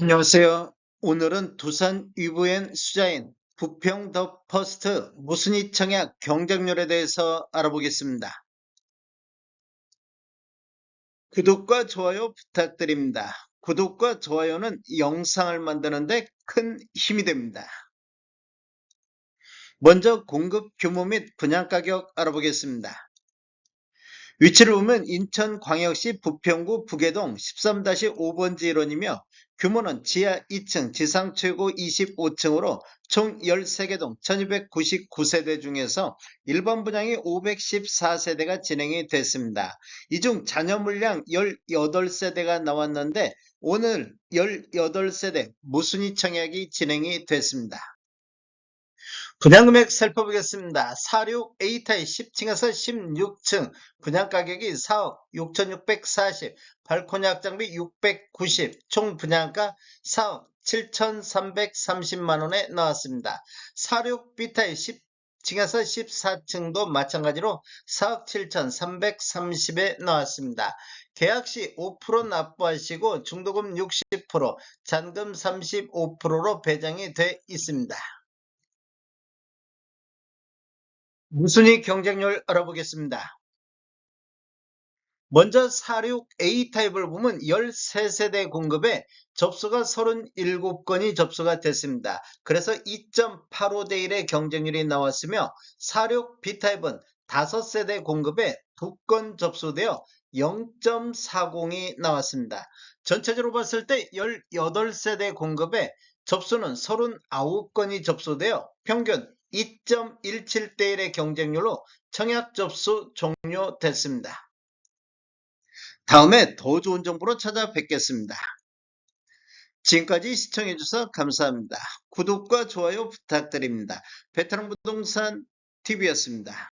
안녕하세요. 오늘은 두산 위브엔 수자인 부평 더 퍼스트 무순이 청약 경쟁률에 대해서 알아보겠습니다. 구독과 좋아요 부탁드립니다. 구독과 좋아요는 영상을 만드는데 큰 힘이 됩니다. 먼저 공급 규모 및 분양 가격 알아보겠습니다. 위치를 보면 인천광역시 부평구 북해동 13-5번지 일원이며 규모는 지하 2층, 지상 최고 25층으로 총 13개 동 1299세대 중에서 일반 분양이 514세대가 진행이 됐습니다. 이 중 잔여 물량 18세대가 나왔는데 오늘 18세대 무순위 청약이 진행이 됐습니다. 분양금액 살펴보겠습니다. 46 A타입 10층에서 16층 분양가격이 4억 6,640, 발코니 확장비 690, 총 분양가 4억 7,330만원에 나왔습니다. 46 B타입 10층에서 14층도 마찬가지로 4억 7,330에 나왔습니다. 계약 시 5% 납부하시고 중도금 60%, 잔금 35%로 배정이 돼 있습니다. 무순위 경쟁률 알아보겠습니다. 먼저 46A 타입을 보면 13세대 공급에 접수가 37건이 접수가 됐습니다. 그래서 2.85대 1의 경쟁률이 나왔으며 46B 타입은 5세대 공급에 2건 접수되어 0.40이 나왔습니다. 전체적으로 봤을 때 18세대 공급에 접수는 39건이 접수되어 평균 2.17대 1의 경쟁률로 청약 접수 종료됐습니다. 다음에 더 좋은 정보로 찾아뵙겠습니다. 지금까지 시청해주셔서 감사합니다. 구독과 좋아요 부탁드립니다. 베테랑 부동산 TV였습니다.